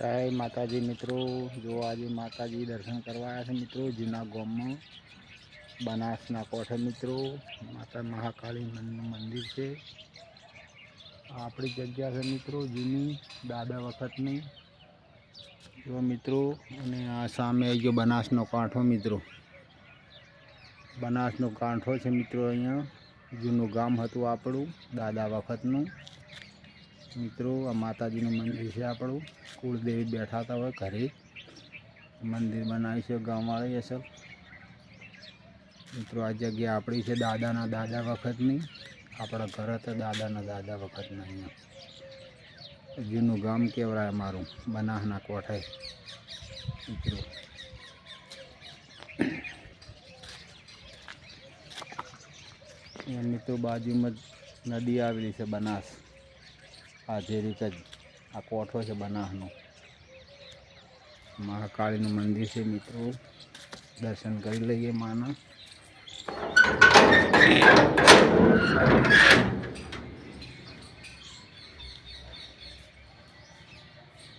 જય માતાજી મિત્રો જો આજે માતાજી દર્શન કરવા આવ્યા છે મિત્રો જૂના ગામમાં બનાસના કોઠે મિત્રો માતા મહાકાળી મંદિર છે આપણી જગ્યા છે મિત્રો જૂની દાદા વખતની જો મિત્રો અને આ સામે આવી ગયો બનાસનો કાંઠો મિત્રો બનાસનો કાંઠો છે મિત્રો અહીંયા જૂનું ગામ હતું આપણું દાદા વખતનું મિત્રો આ માતાજીનું મંદિર છે આપણું કુળદેવી બેઠાતા હોય ઘરે મંદિર બનાવી છે ગામવાળાએ અસર મિત્રો આ જગ્યા આપણી છે દાદાના દાદા વખતની આપણા ઘર હતા દાદાના દાદા વખતના અહીંયા જૂનું ગામ કહેવાય અમારું બનાહના કોઠાએ મિત્રો એની તો બાજુમાં જ નદી આવેલી છે બનાસ आज रीते आ कोठो है बना महाकाली मंदिर से मित्रों दर्शन कर लीए माना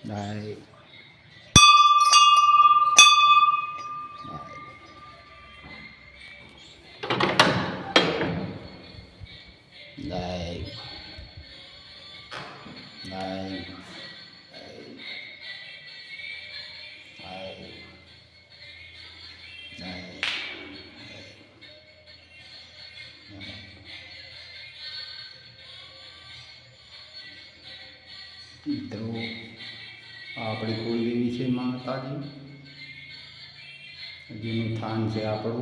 Bye. ના આ તો આપડી કોલની વિશે માંતાજી દીન પાન સે આપળો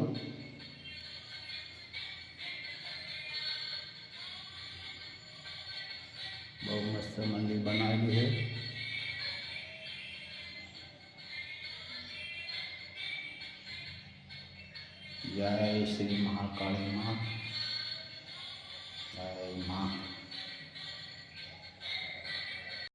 से मंदिर बनाई गई है जय श्री महाकाली माँ जय माँ